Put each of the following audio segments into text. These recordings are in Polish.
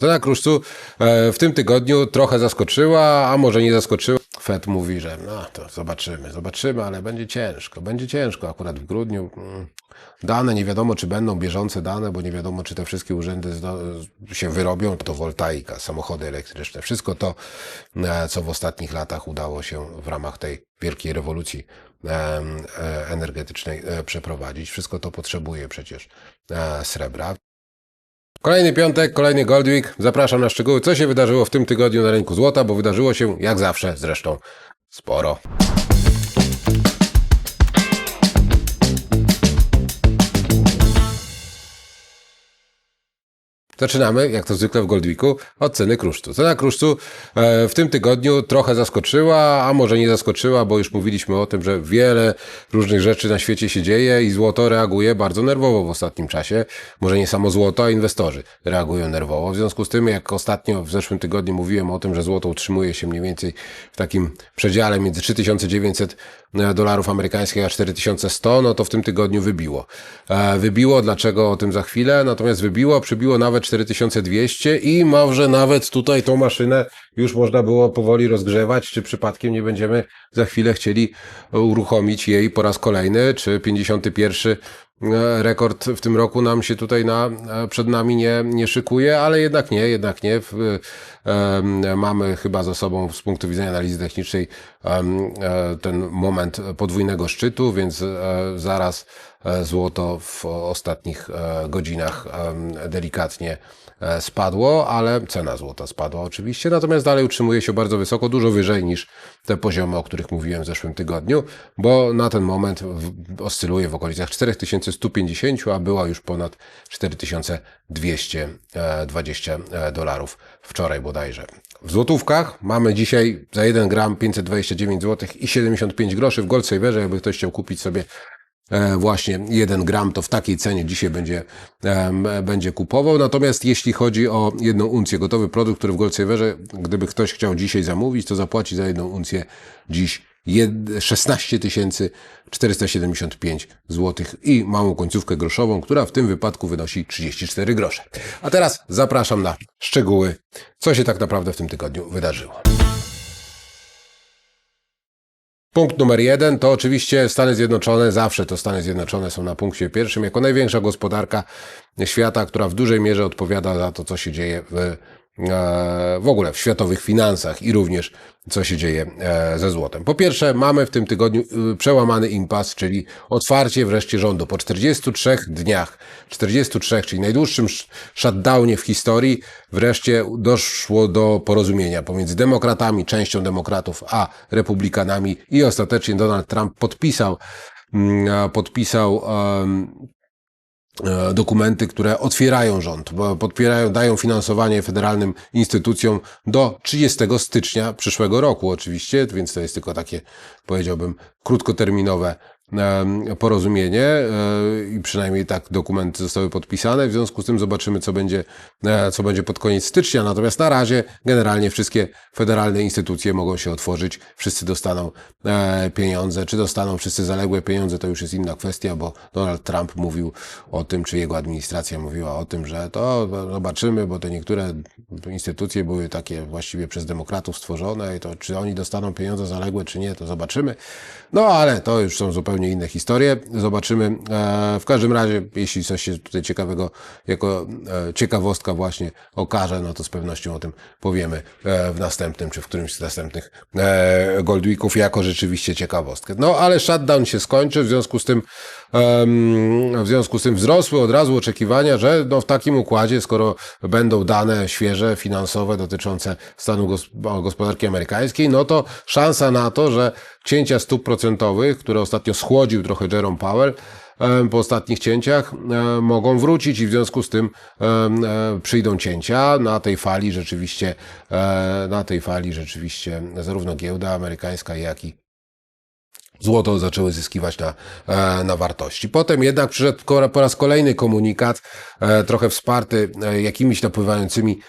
Cena kruszcu e, w tym tygodniu trochę zaskoczyła, a może nie zaskoczyła. Fed mówi, że no to zobaczymy, zobaczymy, ale będzie ciężko, będzie ciężko akurat w grudniu. Mm, Dane nie wiadomo, czy będą bieżące dane, bo nie wiadomo, czy te wszystkie urzędy się wyrobią. To woltaika, samochody elektryczne, wszystko to, e, co w ostatnich latach udało się w ramach tej wielkiej rewolucji e, energetycznej przeprowadzić. Wszystko to potrzebuje przecież srebra. Kolejny piątek, kolejny Gold Week. Zapraszam na szczegóły, co się wydarzyło w tym tygodniu na rynku złota, bo wydarzyło się, jak zawsze zresztą, sporo. Zaczynamy, jak to zwykle w Goldwiku, od ceny kruszcu. Cena kruszcu e, w tym tygodniu trochę zaskoczyła, a może nie zaskoczyła, bo już mówiliśmy o tym, że wiele różnych rzeczy na świecie się dzieje i złoto reaguje bardzo nerwowo w ostatnim czasie. Może nie samo złoto, a inwestorzy reagują nerwowo. W związku z tym, jak ostatnio w zeszłym tygodniu mówiłem o tym, że złoto utrzymuje się mniej więcej w takim przedziale między 3900 dolarów amerykańskich a 4100, no to w tym tygodniu wybiło. E, Wybiło, dlaczego o tym za chwilę, natomiast wybiło, przybiło nawet 4200 i może nawet tutaj tą maszynę już można było powoli rozgrzewać, czy przypadkiem nie będziemy za chwilę chcieli uruchomić jej po raz kolejny, czy 51 e, rekord w tym roku nam się tutaj na, e, przed nami nie, nie szykuje, ale jednak nie, jednak nie. Em, mamy chyba za sobą z punktu widzenia analizy technicznej e, ten moment podwójnego szczytu, więc e, zaraz e, złoto w ostatnich e, godzinach delikatnie e, spadło, ale cena złota spadła oczywiście, natomiast dalej utrzymuje się bardzo wysoko, dużo wyżej niż te poziomy, o których mówiłem w zeszłym tygodniu, bo na ten moment oscyluje w okolicach 4150, a była już ponad 4220 e, dolarów wczoraj bodajże. W złotówkach mamy dzisiaj za 1 gram 529 zł i 75 groszy w Gold Saverze, jakby ktoś chciał kupić sobie e, właśnie 1 gram, to w takiej cenie dzisiaj będzie, em, będzie kupował. Natomiast jeśli chodzi o jedną uncję, gotowy produkt, który w Goldsaverze, gdyby ktoś chciał dzisiaj zamówić, to zapłaci za jedną uncję dziś jed- 16 475 zł i małą końcówkę groszową, która w tym wypadku wynosi 34 grosze. A teraz zapraszam na szczegóły, co się tak naprawdę w tym tygodniu wydarzyło. Punkt numer jeden to oczywiście Stany Zjednoczone, zawsze to Stany Zjednoczone są na punkcie pierwszym, jako największa gospodarka świata, która w dużej mierze odpowiada za to, co się dzieje w, w ogóle w światowych finansach i również co się dzieje e, ze złotem. Po pierwsze, mamy w tym tygodniu y, przełamany impas, czyli otwarcie wreszcie rządu. Po 43 dniach, 43, czyli najdłuższym sh- shutdownie w historii, wreszcie doszło do porozumienia pomiędzy demokratami, częścią demokratów, a republikanami i ostatecznie Donald Trump podpisał mm, podpisał e, dokumenty, które otwierają rząd, podpierają, dają finansowanie federalnym instytucjom do 30 stycznia przyszłego roku oczywiście, więc to jest tylko takie, powiedziałbym, krótkoterminowe porozumienie e, i przynajmniej tak dokumenty zostały podpisane. W związku z tym zobaczymy, co będzie, e, co będzie pod koniec stycznia. Natomiast na razie generalnie wszystkie federalne instytucje mogą się otworzyć, wszyscy dostaną e, pieniądze. Czy dostaną wszyscy zaległe pieniądze, to już jest inna kwestia, bo Donald Trump mówił o tym, czy jego administracja mówiła o tym, że to zobaczymy, bo te niektóre instytucje były takie właściwie przez demokratów stworzone i to czy oni dostaną pieniądze zaległe, czy nie, to zobaczymy. No ale to już są zupełnie inne historie. Zobaczymy. E, w każdym razie, jeśli coś się tutaj ciekawego, jako e, ciekawostka właśnie okaże, no to z pewnością o tym powiemy e, w następnym, czy w którymś z następnych Gold Weeków, jako rzeczywiście ciekawostkę. No ale shutdown się skończy, w związku z tym w związku z tym wzrosły od razu oczekiwania, że no, w takim układzie, skoro będą dane świeże, finansowe dotyczące stanu gos- gospodarki amerykańskiej, no to szansa na to, że cięcia stóp procentowych, które ostatnio schłodził trochę Jerome Powell, po ostatnich cięciach mogą wrócić i w związku z tym e, przyjdą cięcia. Na tej fali rzeczywiście, e, na tej fali rzeczywiście zarówno giełda amerykańska, jak i złoto zaczęły zyskiwać na, e, na wartości. Potem jednak przyszedł po raz kolejny komunikat, e, trochę wsparty e, jakimiś napływającymi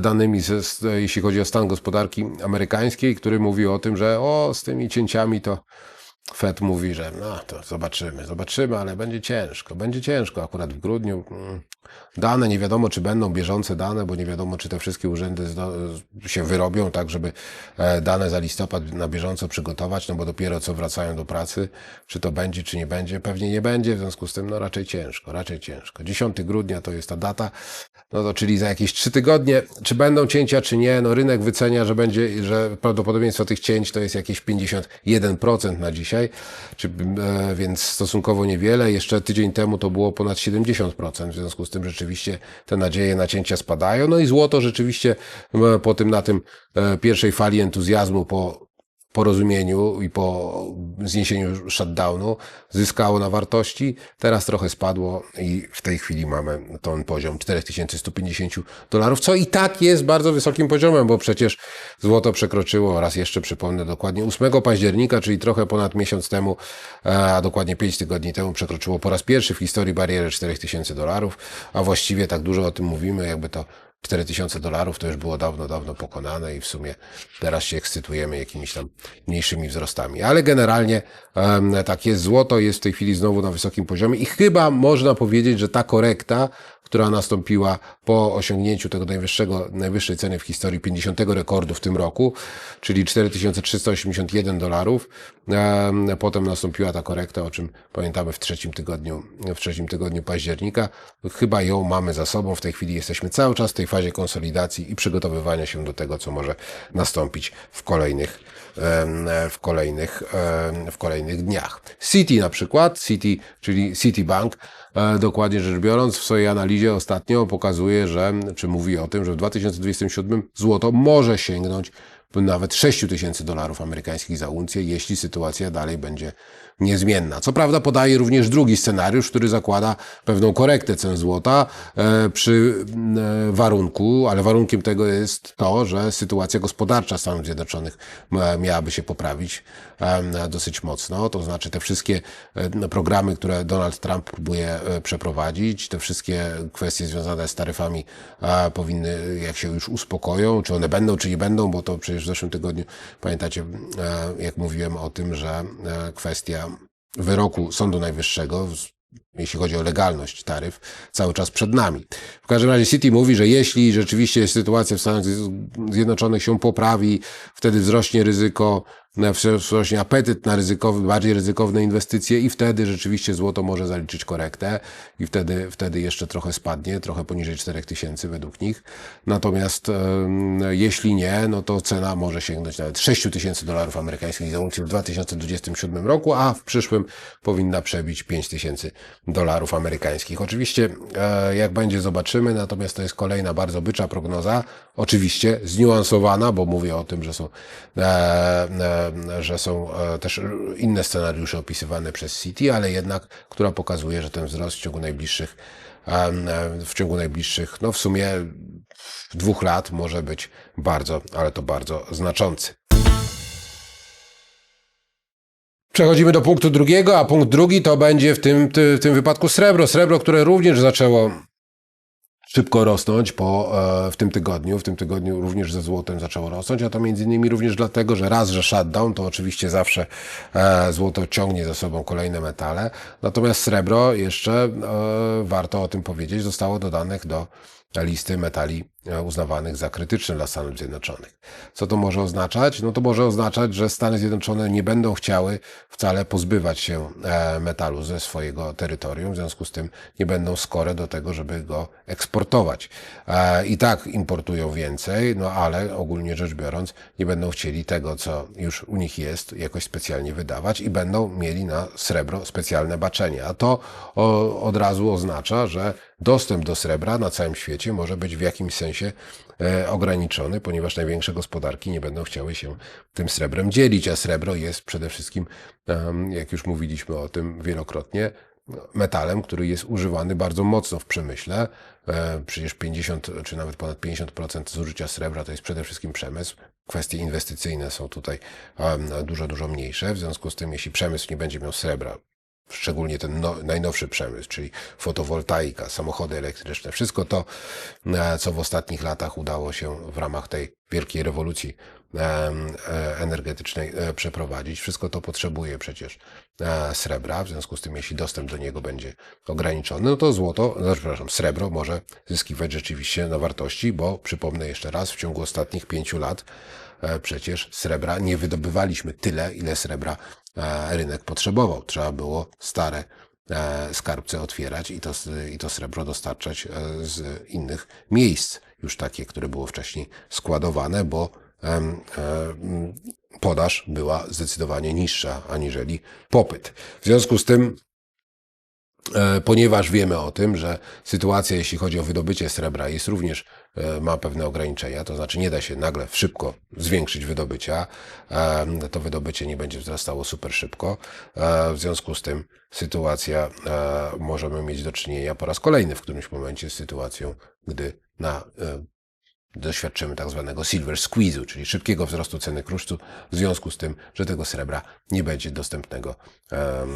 danymi, jeśli chodzi o stan gospodarki amerykańskiej, który mówi o tym, że o, z tymi cięciami to Fed mówi, że no to zobaczymy, zobaczymy, ale będzie ciężko, będzie ciężko. Akurat w grudniu. mm, Dane nie wiadomo, czy będą bieżące dane, bo nie wiadomo, czy te wszystkie urzędy się wyrobią, tak żeby e, dane za listopad na bieżąco przygotować, no bo dopiero co wracają do pracy, czy to będzie, czy nie będzie, pewnie nie będzie, w związku z tym no raczej ciężko, raczej ciężko. 10 grudnia to jest ta data, no to czyli za jakieś trzy tygodnie, czy będą cięcia, czy nie, no rynek wycenia, że będzie, że prawdopodobieństwo tych cięć to jest jakieś 51% na dzisiaj, czy, e, więc stosunkowo niewiele. Jeszcze tydzień temu to było ponad 70%, w związku z tym rzeczywiście te nadzieje na cięcia spadają. No i złoto rzeczywiście e, po tym, na tym e, pierwszej fali entuzjazmu, po porozumieniu i po zniesieniu shutdownu zyskało na wartości. Teraz trochę spadło i w tej chwili mamy ten poziom 4150 dolarów, co i tak jest bardzo wysokim poziomem, bo przecież złoto przekroczyło, raz jeszcze przypomnę dokładnie, 8 października, czyli trochę ponad miesiąc temu, a dokładnie 5 tygodni temu przekroczyło po raz pierwszy w historii barierę 4000 dolarów, a właściwie tak dużo o tym mówimy, jakby to 4000 dolarów to już było dawno, dawno pokonane i w sumie teraz się ekscytujemy jakimiś tam mniejszymi wzrostami. Ale generalnie em, tak jest, złoto jest w tej chwili znowu na wysokim poziomie i chyba można powiedzieć, że ta korekta, która nastąpiła po osiągnięciu tego najwyższego, najwyższej ceny w historii 50 rekordu w tym roku, czyli 4381 dolarów. Em, Potem nastąpiła ta korekta, o czym pamiętamy w trzecim tygodniu, w trzecim tygodniu października. Chyba ją mamy za sobą. W tej chwili jesteśmy cały czas w tej fazie konsolidacji i przygotowywania się do tego, co może nastąpić w kolejnych, w kolejnych, w kolejnych dniach. City na przykład, City, czyli Citibank, e, dokładnie rzecz biorąc, w swojej analizie ostatnio pokazuje, że, czy mówi o tym, że w 2027 złoto może sięgnąć nawet 6 tysięcy dolarów amerykańskich za uncję, jeśli sytuacja dalej będzie niezmienna. Co prawda podaje również drugi scenariusz, który zakłada pewną korektę cen złota e, przy e, warunku, ale warunkiem tego jest to, że sytuacja gospodarcza Stanów Zjednoczonych miałaby się poprawić dosyć mocno. To znaczy te wszystkie e, programy, które Donald Trump próbuje przeprowadzić, te wszystkie kwestie związane z taryfami powinny, jak się już uspokoją, czy one będą, czy nie będą, bo to przecież w zeszłym tygodniu, pamiętacie, jak mówiłem o tym, że kwestia wyroku Sądu Najwyższego, jeśli chodzi o legalność taryf, cały czas przed nami. W każdym razie City mówi, że jeśli rzeczywiście sytuacja w Stanach Zjednoczonych się poprawi, wtedy wzrośnie ryzyko, na- wzrośnie apetyt na ryzykowe, bardziej ryzykowne inwestycje i wtedy rzeczywiście złoto może zaliczyć korektę i wtedy, wtedy jeszcze trochę spadnie, trochę poniżej 4000 według nich. Natomiast em, jeśli nie, no to cena może sięgnąć nawet 6000 dolarów amerykańskich za uncję w 2027 roku, a w przyszłym powinna przebić 5000 dolarów amerykańskich. Oczywiście, e, jak będzie, zobaczymy, natomiast to jest kolejna bardzo bycza prognoza, oczywiście zniuansowana, bo mówię o tym, że są, e, e, że są e, też inne scenariusze opisywane przez City, ale jednak, która pokazuje, że ten wzrost w ciągu najbliższych, e, w ciągu najbliższych, no w sumie dwóch lat może być bardzo, ale to bardzo znaczący. Przechodzimy do punktu drugiego, a punkt drugi to będzie w tym, ty, w tym wypadku srebro. Srebro, które również zaczęło szybko rosnąć po, e, w tym tygodniu. W tym tygodniu również ze złotem zaczęło rosnąć, a to między innymi również dlatego, że raz, że shutdown, to oczywiście zawsze e, złoto ciągnie za sobą kolejne metale. Natomiast srebro jeszcze, e, warto o tym powiedzieć, zostało dodanych do listy metali uznawanych za krytyczne dla Stanów Zjednoczonych. Co to może oznaczać? No to może oznaczać, że Stany Zjednoczone nie będą chciały wcale pozbywać się e, metalu ze swojego terytorium, w związku z tym nie będą skore do tego, żeby go eksportować. E, I tak importują więcej, no ale ogólnie rzecz biorąc nie będą chcieli tego, co już u nich jest, jakoś specjalnie wydawać i będą mieli na srebro specjalne baczenie. A to od razu oznacza, że dostęp do srebra na całym świecie może być w jakimś sensie e, ograniczony, ponieważ największe gospodarki nie będą chciały się tym srebrem dzielić, a srebro jest przede wszystkim, jak już mówiliśmy o tym wielokrotnie, metalem, który jest używany bardzo mocno w przemyśle. E, Przecież 50 czy nawet ponad 50% zużycia srebra to jest przede wszystkim przemysł. Kwestie inwestycyjne są tutaj dużo, dużo mniejsze. W związku z tym, jeśli przemysł nie będzie miał srebra, szczególnie ten no, najnowszy przemysł, czyli fotowoltaika, samochody elektryczne, wszystko to, e, co w ostatnich latach udało się w ramach tej wielkiej rewolucji e, energetycznej e, przeprowadzić. Wszystko to potrzebuje przecież srebra, w związku z tym jeśli dostęp do niego będzie ograniczony, no to złoto, no, przepraszam, srebro może zyskiwać rzeczywiście na wartości, bo przypomnę jeszcze raz, w ciągu ostatnich pięciu lat przecież srebra nie wydobywaliśmy tyle, ile srebra rynek potrzebował. Trzeba było stare skarbce otwierać i to, i to srebro dostarczać z innych miejsc, już takie, które było wcześniej składowane, bo podaż była zdecydowanie niższa aniżeli popyt. W związku z tym, e, ponieważ wiemy o tym, że sytuacja, jeśli chodzi o wydobycie srebra, jest również e, ma pewne ograniczenia, to znaczy nie da się nagle szybko zwiększyć wydobycia, to wydobycie nie będzie wzrastało super szybko. E, w związku z tym sytuacja, możemy mieć do czynienia po raz kolejny w którymś momencie z sytuacją, gdy na doświadczymy tak zwanego silver squeeze'u, czyli szybkiego wzrostu ceny kruszcu w związku z tym, że tego srebra nie będzie dostępnego e,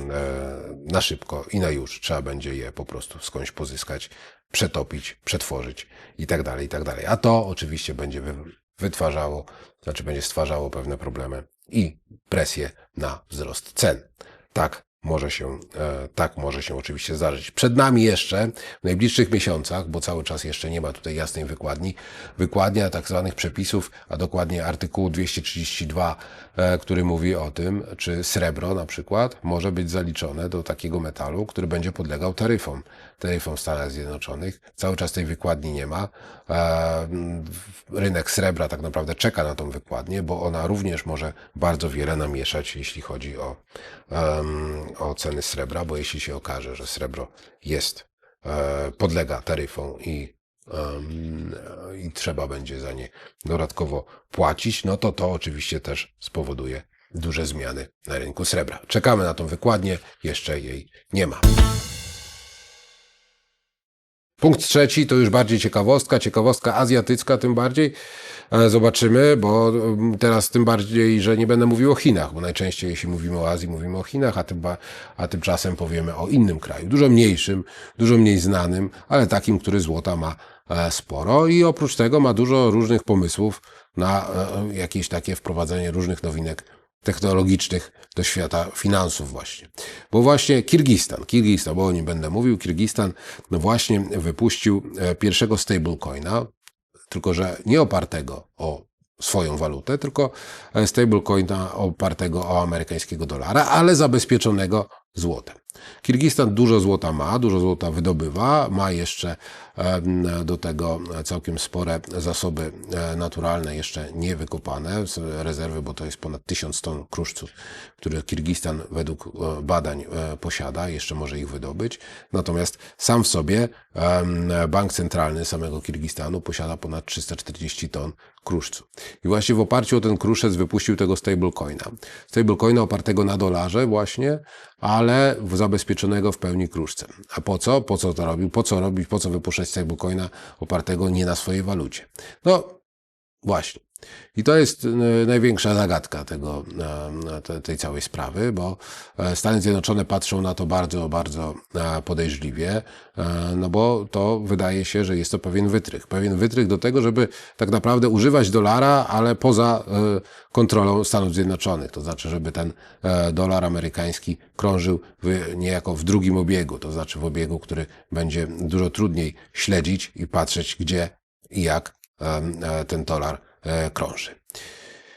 na szybko i na już. Trzeba będzie je po prostu skądś pozyskać, przetopić, przetworzyć i tak dalej, i tak dalej. A to oczywiście będzie wytwarzało, znaczy będzie stwarzało pewne problemy i presję na wzrost cen. Tak może się, e, tak może się oczywiście zdarzyć. Przed nami jeszcze w najbliższych miesiącach, bo cały czas jeszcze nie ma tutaj jasnej wykładni, wykładnia tak zwanych przepisów, a dokładnie artykułu 232, e, który mówi o tym, czy srebro na przykład może być zaliczone do takiego metalu, który będzie podlegał taryfom. Taryfom w Stanach Zjednoczonych. Cały czas tej wykładni nie ma. E, rynek srebra tak naprawdę czeka na tą wykładnię, bo ona również może bardzo wiele namieszać, jeśli chodzi o o ceny srebra, bo jeśli się okaże, że srebro jest, e, podlega taryfom i, i trzeba będzie za nie dodatkowo płacić, no to to oczywiście też spowoduje duże zmiany na rynku srebra. Czekamy na tą wykładnię, jeszcze jej nie ma. Punkt trzeci to już bardziej ciekawostka, ciekawostka azjatycka tym bardziej. E, zobaczymy, bo mm, teraz tym bardziej, że nie będę mówił o Chinach, bo najczęściej jeśli mówimy o Azji, mówimy o Chinach, a, tym, a tymczasem powiemy o innym kraju, dużo mniejszym, dużo mniej znanym, ale takim, który złota ma e, sporo i oprócz tego ma dużo różnych pomysłów na e, jakieś takie wprowadzenie różnych nowinek technologicznych do świata finansów właśnie. Bo właśnie Kirgistan, Kirgistan, bo o nim będę mówił, Kirgistan no właśnie wypuścił pierwszego stablecoina, tylko że nie opartego o swoją walutę, tylko stablecoina opartego o amerykańskiego dolara, ale zabezpieczonego złotem. Kirgistan dużo złota ma, dużo złota wydobywa, ma jeszcze do tego całkiem spore zasoby e, naturalne, jeszcze nie wykopane, rezerwy, bo to jest ponad tysiąc ton kruszców, które Kirgistan według e, badań e, posiada, jeszcze może ich wydobyć. Natomiast sam w sobie bank centralny samego Kirgistanu posiada ponad 340 ton kruszcu. I właśnie w oparciu o ten kruszec wypuścił tego stablecoina. Stablecoina opartego na dolarze właśnie, ale zabezpieczonego w pełni kruszcem. A po co? Po co to robił? Po co robić? Po co wypuszczać stablecoina opartego nie na swojej walucie? No właśnie. I to jest e, największa zagadka tego, e, tej całej sprawy, bo e, Stany Zjednoczone patrzą na to bardzo, bardzo podejrzliwie, no bo to wydaje się, że jest to pewien wytrych. Pewien wytrych do tego, żeby tak naprawdę używać dolara, ale poza kontrolą Stanów Zjednoczonych. To znaczy, żeby ten dolar amerykański krążył niejako w drugim obiegu, to znaczy w obiegu, który będzie dużo trudniej śledzić i patrzeć, gdzie i jak ten dolar E, krąży.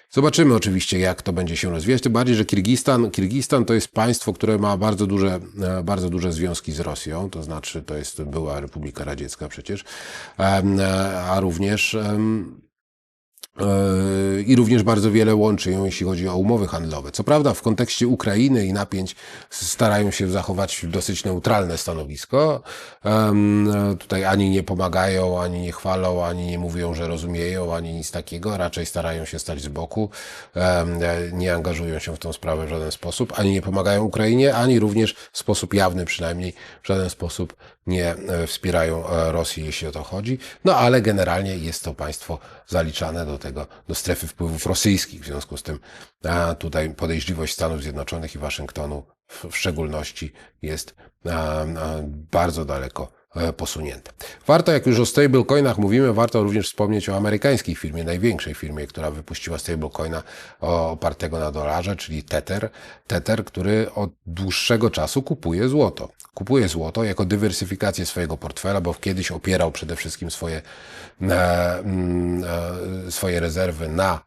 Zobaczymy oczywiście, jak to będzie się rozwijać. Tym bardziej, że Kirgistan, Kirgistan to jest państwo, które ma bardzo duże, e, bardzo duże związki z Rosją, to znaczy to jest była Republika Radziecka przecież, e, a również i również bardzo wiele łączy ją, jeśli chodzi o umowy handlowe. Co prawda, w kontekście Ukrainy i napięć starają się zachować dosyć neutralne stanowisko. Tutaj ani nie pomagają, ani nie chwalą, ani nie mówią, że rozumieją, ani nic takiego. Raczej starają się stać z boku. Nie angażują się w tą sprawę w żaden sposób, ani nie pomagają Ukrainie, ani również w sposób jawny przynajmniej w żaden sposób nie e, wspierają e, Rosji, jeśli o to chodzi. No ale generalnie jest to państwo zaliczane do tego, do strefy wpływów rosyjskich. W związku z tym tutaj podejrzliwość Stanów Zjednoczonych i Waszyngtonu w szczególności jest bardzo daleko posunięte. Warto, jak już o stablecoinach mówimy, warto również wspomnieć o amerykańskiej firmie, największej firmie, która wypuściła stablecoina opartego na dolarze, czyli Tether. Tether, który od dłuższego czasu kupuje złoto. Kupuje złoto jako dywersyfikację swojego portfela, bo kiedyś opierał przede wszystkim swoje, e, mm, e, swoje rezerwy na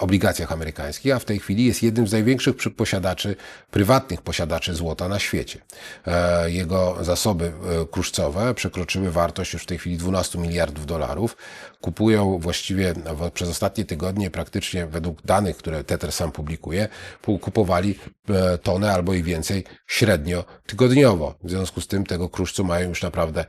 obligacjach amerykańskich, a w tej chwili jest jednym z największych posiadaczy, prywatnych posiadaczy złota na świecie. E, Jego zasoby e, kruszcowe przekroczyły wartość już w tej chwili 12 miliardów dolarów. Kupują właściwie w- przez ostatnie tygodnie praktycznie według danych, które Tether sam publikuje, pu- kupowali e, tonę albo i więcej średnio tygodniowo. W związku z tym tego kruszcu mają już naprawdę,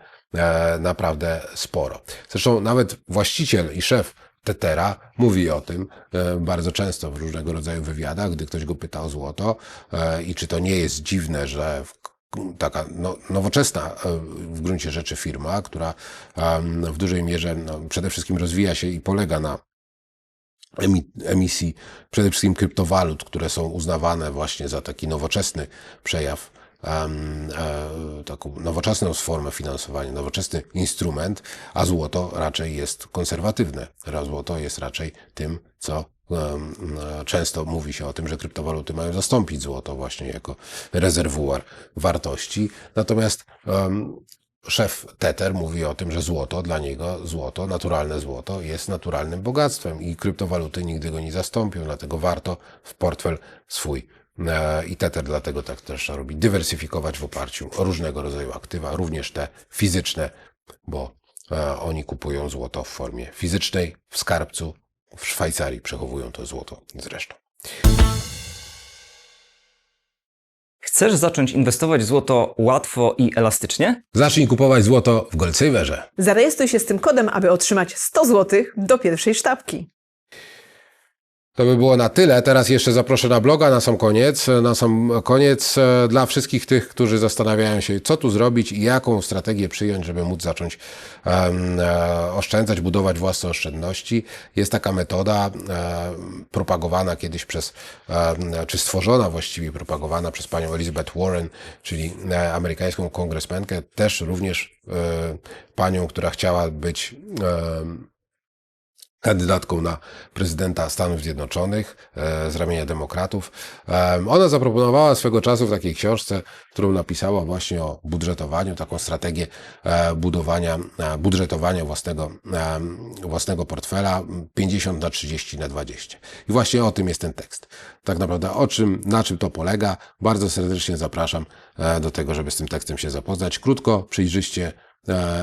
naprawdę sporo. Zresztą nawet właściciel i szef Tetera mówi o tym e, bardzo często w różnego rodzaju wywiadach, gdy ktoś go pyta o złoto e, i czy to nie jest dziwne, że taka no, nowoczesna e, w gruncie rzeczy firma, która w dużej mierze no, przede wszystkim rozwija się i polega na emi- emisji przede wszystkim kryptowalut, które są uznawane właśnie za taki nowoczesny przejaw, taką nowoczesną formę finansowania, nowoczesny instrument, a złoto raczej jest konserwatywne. Złoto jest raczej tym, co e, często mówi się o tym, że kryptowaluty mają zastąpić złoto właśnie jako rezerwuar wartości. Natomiast em, Szef Tether mówi o tym, że złoto dla niego, złoto, naturalne złoto jest naturalnym bogactwem i kryptowaluty nigdy go nie zastąpią, dlatego warto w portfel swój e, i Tether dlatego tak też robi, dywersyfikować w oparciu o różnego rodzaju aktywa, również te fizyczne, bo e, oni kupują złoto w formie fizycznej, w skarbcu, w Szwajcarii przechowują to złoto zresztą. Chcesz zacząć inwestować w złoto łatwo i elastycznie? Zacznij kupować złoto w Goldsaverze. Zarejestruj się z tym kodem, aby otrzymać 100 zł do pierwszej sztabki. To by było na tyle. Teraz jeszcze zaproszę na bloga na sam koniec. Na sam koniec e, dla wszystkich tych, którzy zastanawiają się, co tu zrobić i jaką strategię przyjąć, żeby móc zacząć e, oszczędzać, budować własne oszczędności. Jest taka metoda e, propagowana kiedyś przez, em, czy stworzona właściwie, propagowana przez panią Elizabeth Warren, czyli amerykańską kongresmenkę, też również panią, która chciała być kandydatką na prezydenta Stanów Zjednoczonych e, z ramienia demokratów. Em, Ona zaproponowała swego czasu w takiej książce, którą napisała właśnie o budżetowaniu, taką strategię e, budowania, e, budżetowania własnego, własnego portfela 50 na 30 na 20. I właśnie o tym jest ten tekst. Tak naprawdę o czym, na czym to polega. Bardzo serdecznie zapraszam do tego, żeby z tym tekstem się zapoznać. Krótko, przejrzyście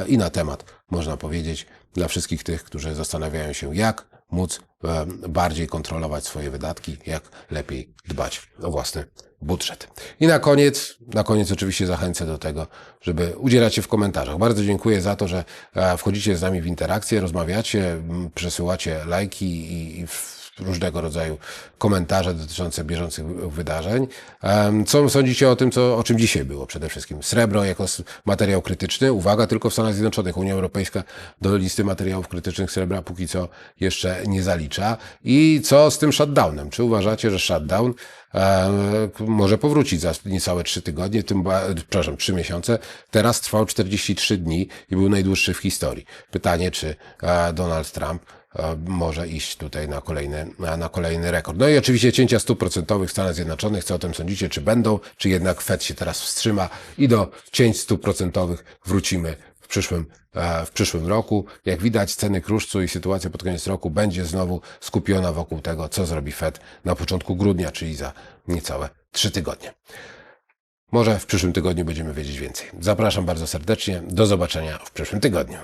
i na temat, można powiedzieć, dla wszystkich tych, którzy zastanawiają się, jak móc e, bardziej kontrolować swoje wydatki, jak lepiej dbać o własny budżet. I na koniec, na koniec oczywiście zachęcę do tego, żeby udzielać się w komentarzach. Bardzo dziękuję za to, że e, wchodzicie z nami w interakcję, rozmawiacie, przesyłacie lajki i, i różnego rodzaju komentarze dotyczące bieżących wydarzeń. Co sądzicie o tym, co, o czym dzisiaj było przede wszystkim? Srebro jako materiał krytyczny. Uwaga, tylko w Stanach Zjednoczonych. Unia Europejska do listy materiałów krytycznych srebra póki co jeszcze nie zalicza. I co z tym shutdownem? Czy uważacie, że shutdown może powrócić za niecałe trzy tygodnie, tym, przepraszam, trzy miesiące. Teraz trwał 43 dni i był najdłuższy w historii. Pytanie, czy e, Donald Trump może iść tutaj na kolejny, na, kolejny rekord. No i oczywiście cięcia stóp procentowych w Stanach Zjednoczonych. Co o tym sądzicie? Czy będą, czy jednak Fed się teraz wstrzyma i do cięć stóp procentowych wrócimy w przyszłym, e, w przyszłym roku. Jak widać, ceny kruszcu i sytuacja pod koniec roku będzie znowu skupiona wokół tego, co zrobi Fed na początku grudnia, czyli za niecałe trzy tygodnie. Może w przyszłym tygodniu będziemy wiedzieć więcej. Zapraszam bardzo serdecznie. Do zobaczenia w przyszłym tygodniu.